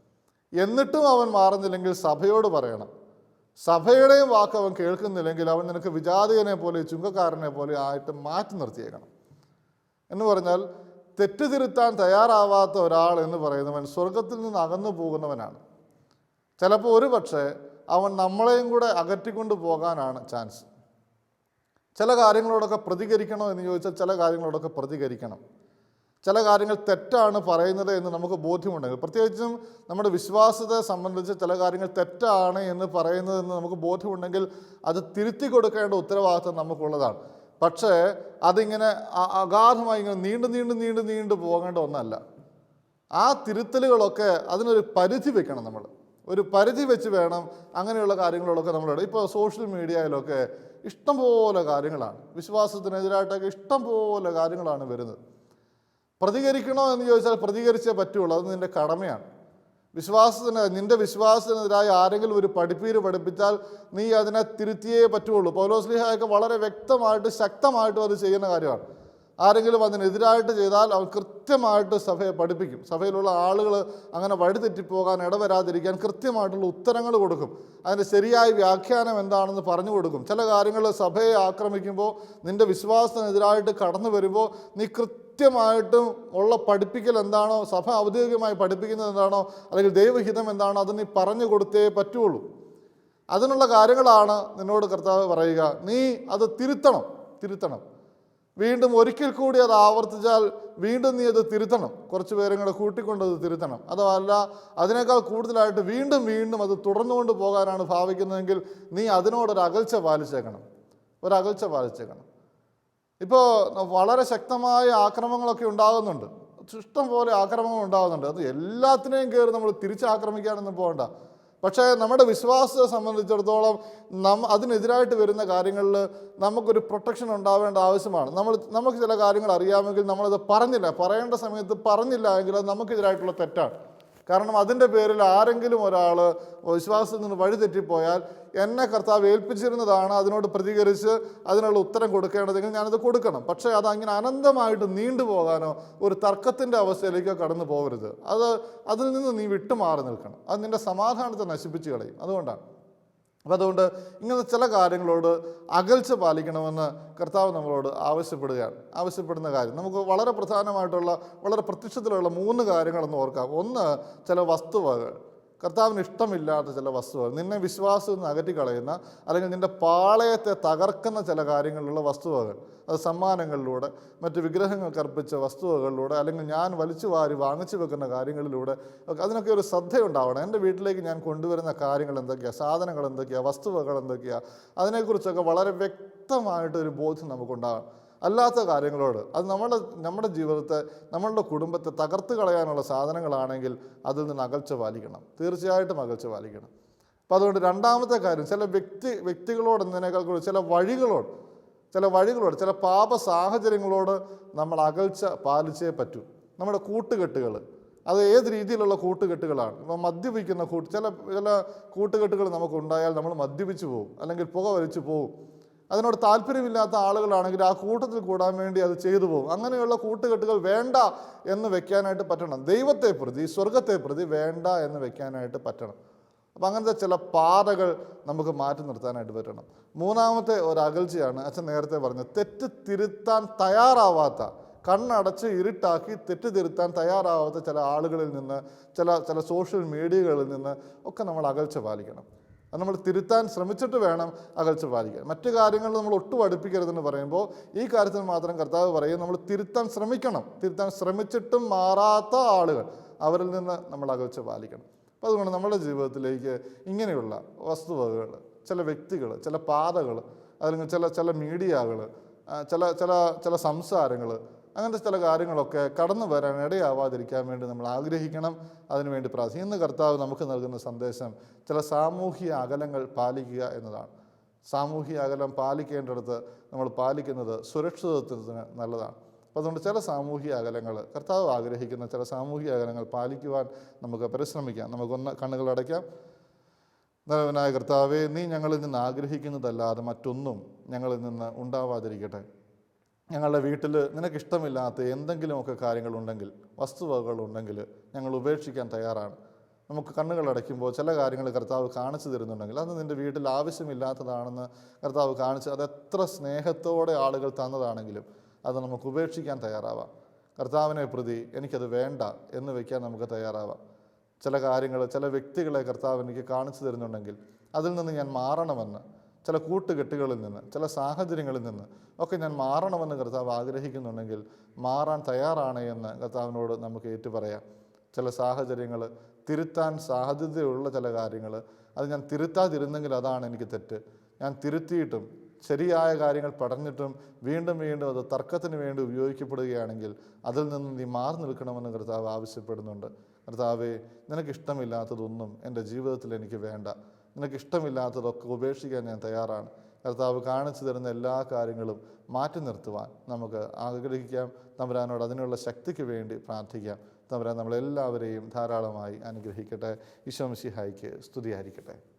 എന്നിട്ടും അവൻ മാറുന്നില്ലെങ്കിൽ സഭയോട് പറയണം. സഭയുടെയും വാക്ക് അവൻ കേൾക്കുന്നില്ലെങ്കിൽ അവൻ നിനക്ക് വിജാതികനെ പോലെ ചുങ്കക്കാരനെ പോലെ ആയിട്ട് മാറ്റി നിർത്തിയേക്കണം. എന്ന് പറഞ്ഞാൽ തെറ്റ് തിരുത്താൻ തയ്യാറാവാത്ത ഒരാൾ എന്ന് പറയുന്നവൻ സ്വർഗത്തിൽ നിന്ന് അകന്നു പോകുന്നവനാണ്. ചിലപ്പോൾ ഒരു പക്ഷേ അവൻ നമ്മളെയും കൂടെ അകറ്റിക്കൊണ്ട് പോകാനാണ് ചാൻസ്. ചില കാര്യങ്ങളോടൊക്കെ പ്രതികരിക്കണോ എന്ന് ചോദിച്ചാൽ ചില കാര്യങ്ങളോടൊക്കെ പ്രതികരിക്കണം. ചില കാര്യങ്ങൾ തെറ്റാണ് പറയുന്നത് എന്ന് നമുക്ക് ബോധ്യമുണ്ടെങ്കിൽ പ്രത്യേകിച്ചും നമ്മുടെ വിശ്വാസത്തെ സംബന്ധിച്ച് ചില കാര്യങ്ങൾ തെറ്റാണ് എന്ന് പറയുന്നതെന്ന് നമുക്ക് ബോധ്യമുണ്ടെങ്കിൽ അത് തിരുത്തി കൊടുക്കേണ്ട ഉത്തരവാദിത്വം നമുക്കുള്ളതാണ്. പക്ഷേ അതിങ്ങനെ അഗാധമായി ഇങ്ങനെ നീണ്ടു നീണ്ടു നീണ്ടു നീണ്ടു പോകേണ്ട ഒന്നല്ല. ആ തിരുത്തലുകളൊക്കെ അതിനൊരു പരിധി വെക്കണം നമ്മൾ. ഒരു പരിധി വെച്ച് വേണം അങ്ങനെയുള്ള കാര്യങ്ങളൊക്കെ നമ്മളോട് ഇപ്പോൾ സോഷ്യൽ മീഡിയയിലൊക്കെ ഇഷ്ടംപോലെ കാര്യങ്ങളാണ്. വിശ്വാസത്തിനെതിരായിട്ടൊക്കെ ഇഷ്ടംപോലെ കാര്യങ്ങളാണ് വരുന്നത്. പ്രതികരിക്കണോ എന്ന് ചോദിച്ചാൽ പ്രതികരിച്ചേ പറ്റുള്ളൂ. അത് നിന്റെ കടമയാണ്. വിശ്വാസത്തിന് നിന്റെ വിശ്വാസത്തിനെതിരായി ആരെങ്കിലും ഒരു പഠിപ്പീര് പഠിപ്പിച്ചാൽ നീ അതിനെ തിരുത്തിയേ പറ്റുള്ളൂ. പൗലോസ്ലിഹായൊക്കെ വളരെ വ്യക്തമായിട്ട് ശക്തമായിട്ടും അത് ചെയ്യുന്ന കാര്യമാണ്. ആരെങ്കിലും അതിനെതിരായിട്ട് ചെയ്താൽ അവൻ കൃത്യമായിട്ട് സഭയെ പഠിപ്പിക്കും. സഭയിലുള്ള ആളുകൾ അങ്ങനെ വഴിതെറ്റിപ്പോകാൻ ഇടവരാതിരിക്കാൻ കൃത്യമായിട്ടുള്ള ഉത്തരങ്ങൾ കൊടുക്കും. അതിന്റെ ശരിയായ വ്യാഖ്യാനം എന്താണെന്ന് പറഞ്ഞു കൊടുക്കും. ചില കാര്യങ്ങൾ സഭയെ ആക്രമിക്കുമ്പോൾ നിന്റെ വിശ്വാസത്തിനെതിരായിട്ട് കടന്നു വരുമ്പോൾ നീ കൃത്യമായിട്ടും ഉള്ള പഠിപ്പിക്കൽ എന്താണോ സഭ ഔദ്യോഗികമായി പഠിപ്പിക്കുന്നത് എന്താണോ അല്ലെങ്കിൽ ദൈവഹിതം എന്താണോ അത് നീ പറഞ്ഞു കൊടുത്തേ പറ്റുള്ളൂ. അതിനുള്ള കാര്യങ്ങളാണ് നിന്നോട് കർത്താവ് പറയുക. നീ അത് തിരുത്തണം തിരുത്തണം. വീണ്ടും ഒരിക്കൽ കൂടി അത് ആവർത്തിച്ചാൽ വീണ്ടും നീ അത് തിരുത്തണം. കുറച്ച് പേരും കൂടെ കൂട്ടിക്കൊണ്ട് അത് തിരുത്തണം. അതല്ല അതിനേക്കാൾ കൂടുതലായിട്ട് വീണ്ടും വീണ്ടും അത് തുടർന്നുകൊണ്ട് പോകാനാണ് ഭാവിക്കുന്നതെങ്കിൽ നീ അതിനോടൊരു അകൽച്ച പാലിച്ചേക്കണം. ഒരു അകൽച്ച പാലിച്ചേക്കണം. ഇപ്പോൾ വളരെ ശക്തമായ ആക്രമങ്ങളൊക്കെ ഉണ്ടാകുന്നുണ്ട്. ഇഷ്ടം പോലെ ആക്രമങ്ങൾ ഉണ്ടാകുന്നുണ്ട്. അത് എല്ലാത്തിനെയും കയറി നമ്മൾ തിരിച്ചാക്രമിക്കാനൊന്നും പോകണ്ട. പക്ഷേ നമ്മുടെ വിശ്വാസത്തെ സംബന്ധിച്ചിടത്തോളം നം അതിനെതിരായിട്ട് വരുന്ന കാര്യങ്ങളിൽ നമുക്കൊരു പ്രൊട്ടക്ഷൻ ഉണ്ടാവേണ്ട ആവശ്യമാണ്. നമ്മൾ നമുക്ക് ചില കാര്യങ്ങൾ അറിയാമെങ്കിൽ നമ്മളത് പറഞ്ഞില്ല. പറയേണ്ട സമയത്ത് പറഞ്ഞില്ല എങ്കിൽ അത് നമുക്കെതിരായിട്ടുള്ള തെറ്റാണ്. കാരണം അതിന്റെ പേരിൽ ആരെങ്കിലും ഒരാൾ വിശ്വാസത്തിൽ നിന്ന് വഴിതെറ്റിപ്പോയാൽ എന്നെ കർത്താവ് ഏൽപ്പിച്ചിരുന്നതാണ് അതിനോട് പ്രതികരിച്ച് അതിനുള്ള ഉത്തരം കൊടുക്കേണ്ടതെങ്കിൽ ഞാനത് കൊടുക്കണം. പക്ഷേ അത് അങ്ങനെ അനന്തമായിട്ട് നീണ്ടുപോകാനോ ഒരു തർക്കത്തിന്റെ അവസ്ഥയിലേക്കോ കടന്നു പോകരുത്. അത് അതിൽ നിന്ന് നീ വിട്ടുമാറി നിൽക്കണം. അത് നിന്റെ സമാധാനത്തെ നശിപ്പിച്ച് കളയും. അതുകൊണ്ടാണ്. അപ്പം അതുകൊണ്ട് ഇങ്ങനെ ചില കാര്യങ്ങളോട് അകൽച്ച പാലിക്കണമെന്ന് കർത്താവ് നമ്മളോട് ആവശ്യപ്പെടുകയാണ്. ആവശ്യപ്പെടുന്ന കാര്യം. നമുക്ക് വളരെ പ്രധാനമായിട്ടുള്ള വളരെ പ്രത്യക്ഷത്തിലുള്ള മൂന്ന് കാര്യങ്ങളെന്ന് ഓർക്കാം. ഒന്ന് ചില വസ്തുവകൾ കർത്താവിന് ഇഷ്ടമില്ലാത്ത ചില വസ്തുക്കൾ നിന്നെ വിശ്വാസത്തിൽ നിന്ന് അകറ്റിക്കളയുന്ന അല്ലെങ്കിൽ നിന്റെ പാളയത്തെ തകർക്കുന്ന ചില കാര്യങ്ങളിലുള്ള വസ്തുവകൾ അത് സമ്മാനങ്ങളിലൂടെ മറ്റ് വിഗ്രഹങ്ങൾക്ക് അർപ്പിച്ച വസ്തുവകളിലൂടെ അല്ലെങ്കിൽ ഞാൻ വലിച്ചു വാരി വാങ്ങിച്ചു വെക്കുന്ന കാര്യങ്ങളിലൂടെ അതിനൊക്കെ ഒരു ശ്രദ്ധയുണ്ടാവണം. എന്റെ വീട്ടിലേക്ക് ഞാൻ കൊണ്ടുവരുന്ന കാര്യങ്ങൾ എന്തൊക്കെയാണ് സാധനങ്ങൾ എന്തൊക്കെയാണ് വസ്തുവകൾ എന്തൊക്കെയാണ് അതിനെക്കുറിച്ചൊക്കെ വളരെ വ്യക്തമായിട്ടൊരു ബോധ്യം നമുക്കുണ്ടാകണം അല്ലാത്ത കാര്യങ്ങളോട്. അത് നമ്മുടെ നമ്മുടെ ജീവിതത്തെ നമ്മളുടെ കുടുംബത്തെ തകർത്ത് കളയാനുള്ള സാധനങ്ങളാണെങ്കിൽ അതിൽ നിന്ന് അകൽച്ച പാലിക്കണം. തീർച്ചയായിട്ടും അകൽച്ച പാലിക്കണം. അപ്പോൾ അതുകൊണ്ട് രണ്ടാമത്തെ കാര്യം ചില വ്യക്തി വ്യക്തികളോട് എന്നതിനേക്കാൾ കൂടുതൽ ചില വഴികളോട് ചില വഴികളോട് ചില പാപ സാഹചര്യങ്ങളോട് നമ്മൾ അകൽച്ച പാലിച്ചേ പറ്റൂ. നമ്മുടെ കൂട്ടുകെട്ടുകൾ. അത് ഏത് രീതിയിലുള്ള കൂട്ടുകെട്ടുകളാണ്? ഇപ്പം മദ്യപിക്കുന്ന കൂട്ട് ചില ചില കൂട്ടുകെട്ടുകൾ നമുക്കുണ്ടായാൽ നമ്മൾ മദ്യപിച്ച് പോകും അല്ലെങ്കിൽ പുക വലിച്ചു പോകും അതിനോട് താല്പര്യമില്ലാത്ത ആളുകളാണെങ്കിൽ ആ കൂട്ടത്തിൽ കൂടാൻ വേണ്ടി അത് ചെയ്തു പോകും. അങ്ങനെയുള്ള കൂട്ടുകെട്ടുകൾ വേണ്ട എന്ന് വെക്കാനായിട്ട് പറ്റണം. ദൈവത്തെ പ്രതി സ്വർഗത്തെ പ്രതി വേണ്ട എന്ന് വെക്കാനായിട്ട് പറ്റണം. അപ്പം അങ്ങനത്തെ ചില പാതകൾ നമുക്ക് മാറ്റി നിർത്താനായിട്ട് പറ്റണം. മൂന്നാമത്തെ ഒരു അകൽച്ചയാണ് അച്ഛൻ നേരത്തെ പറഞ്ഞത്. തെറ്റ് തിരുത്താൻ തയ്യാറാവാത്ത കണ്ണടച്ച് ഇരുട്ടാക്കി തെറ്റ് തിരുത്താൻ തയ്യാറാവാത്ത ചില ആളുകളിൽ നിന്ന് ചില ചില സോഷ്യൽ മീഡിയകളിൽ നിന്ന് ഒക്കെ നമ്മൾ അകൽച്ച പാലിക്കണം. അത് നമ്മൾ തിരുത്താൻ ശ്രമിച്ചിട്ട് വേണം അകൽച്ച പാലിക്കാൻ. മറ്റു കാര്യങ്ങൾ നമ്മൾ ഒട്ടും അടുപ്പിക്കരുതെന്ന് പറയുമ്പോൾ ഈ കാര്യത്തിൽ മാത്രം കർത്താവ് പറയും നമ്മൾ തിരുത്താൻ ശ്രമിക്കണം. തിരുത്താൻ ശ്രമിച്ചിട്ടും മാറാത്ത ആളുകൾ അവരിൽ നിന്ന് നമ്മൾ അകൽച്ച പാലിക്കണം. അപ്പോൾ അതുകൊണ്ട് നമ്മുടെ ജീവിതത്തിലേക്ക് ഇങ്ങനെയുള്ള വസ്തുവകകൾ ചില വ്യക്തികൾ ചില പാതകൾ അല്ലെങ്കിൽ ചില ചില മീഡിയകൾ ചില ചില ചില സംസാരങ്ങൾ അങ്ങനത്തെ ചില കാര്യങ്ങളൊക്കെ കടന്നു വരാൻ ഇടയാവാതിരിക്കാൻ വേണ്ടി നമ്മൾ ആഗ്രഹിക്കണം. അതിനുവേണ്ടി പ്രാർത്ഥിക്കും ഇന്ന് കർത്താവ് നമുക്ക് നൽകുന്ന സന്ദേശം ചില സാമൂഹിക അകലങ്ങൾ പാലിക്കുക എന്നതാണ്. സാമൂഹിക അകലം പാലിക്കേണ്ടടുത്ത് നമ്മൾ പാലിക്കുന്നത് സുരക്ഷിതത്വത്തിന് നല്ലതാണ്. അപ്പോൾ അതുകൊണ്ട് ചില സാമൂഹിക അകലങ്ങൾ കർത്താവ് ആഗ്രഹിക്കുന്ന ചില സാമൂഹിക അകലങ്ങൾ പാലിക്കുവാൻ നമുക്ക് പരിശ്രമിക്കാം. നമുക്കൊന്ന് കണ്ണുകൾ അടയ്ക്കാം. നിലവനായ കർത്താവേ നീ ഞങ്ങളിൽ നിന്ന് ആഗ്രഹിക്കുന്നതല്ലാതെ മറ്റൊന്നും ഞങ്ങളിൽ നിന്ന് ഉണ്ടാവാതിരിക്കട്ടെ. ഞങ്ങളുടെ വീട്ടിൽ നിനക്ക് നിനക്കിഷ്ടമില്ലാത്ത എന്തെങ്കിലുമൊക്കെ കാര്യങ്ങളുണ്ടെങ്കിൽ വസ്തുവകകളുണ്ടെങ്കിൽ ഞങ്ങൾ ഉപേക്ഷിക്കാൻ തയ്യാറാണ്. നമുക്ക് കണ്ണുകൾ അടയ്ക്കുമ്പോൾ ചില കാര്യങ്ങൾ കർത്താവ് കാണിച്ചു തരുന്നുണ്ടെങ്കിൽ അത് നിന്റെ വീട്ടിൽ ആവശ്യമില്ലാത്തതാണെന്ന് കർത്താവ് കാണിച്ച് അത് എത്ര സ്നേഹത്തോടെ ആളുകൾ തന്നതാണെങ്കിലും അത് നമുക്ക് ഉപേക്ഷിക്കാൻ തയ്യാറാവാം. കർത്താവിനെ പ്രതി എനിക്കത് വേണ്ട എന്ന് വയ്ക്കാൻ നമുക്ക് തയ്യാറാവാം. ചില കാര്യങ്ങൾ ചില വ്യക്തികളെ കർത്താവ് എനിക്ക് കാണിച്ചു തരുന്നുണ്ടെങ്കിൽ അതിൽ നിന്ന് ഞാൻ മാറണമെന്ന് ചില കൂട്ടുകെട്ടുകളിൽ നിന്ന് ചില സാഹചര്യങ്ങളിൽ നിന്ന് ഒക്കെ ഞാൻ മാറണമെന്ന് കർത്താവ് ആഗ്രഹിക്കുന്നുണ്ടെങ്കിൽ മാറാൻ തയ്യാറാണ് എന്ന് കർത്താവിനോട് നമുക്ക് ഏറ്റുപറയാം. ചില സാഹചര്യങ്ങൾ തിരുത്താൻ സാധ്യതയുള്ള ചില കാര്യങ്ങൾ അത് ഞാൻ തിരുത്താതിരുന്നെങ്കിൽ അതാണ് എനിക്ക് തെറ്റ്. ഞാൻ തിരുത്തിയിട്ടും ശരിയായ കാര്യങ്ങൾ പഠഞ്ഞിട്ടും വീണ്ടും വീണ്ടും അത് തർക്കത്തിന് വേണ്ടി ഉപയോഗിക്കപ്പെടുകയാണെങ്കിൽ അതിൽ നിന്ന് നീ മാറി നിൽക്കണമെന്ന് കർത്താവ് ആവശ്യപ്പെടുന്നുണ്ട്. കർത്താവേ നിനക്കിഷ്ടമില്ലാത്തതൊന്നും എന്റെ ജീവിതത്തിൽ എനിക്ക് വേണ്ട. നിനക്കിഷ്ടമില്ലാത്തതൊക്കെ ഉപേക്ഷിക്കാൻ ഞാൻ തയ്യാറാണ്. കർത്താവ് കാണിച്ചു തരുന്ന എല്ലാ കാര്യങ്ങളും മാറ്റി നിർത്തുവാൻ നമുക്ക് ആഗ്രഹിക്കാം. തമ്പുരാനോട് അതിനുള്ള ശക്തിക്ക് വേണ്ടി പ്രാർത്ഥിക്കാം. തമ്പുരാൻ നമ്മളെല്ലാവരെയും ധാരാളമായി അനുഗ്രഹിക്കട്ടെ. ഈശോ മിശിഹായിക്ക് സ്തുതിയായിരിക്കട്ടെ.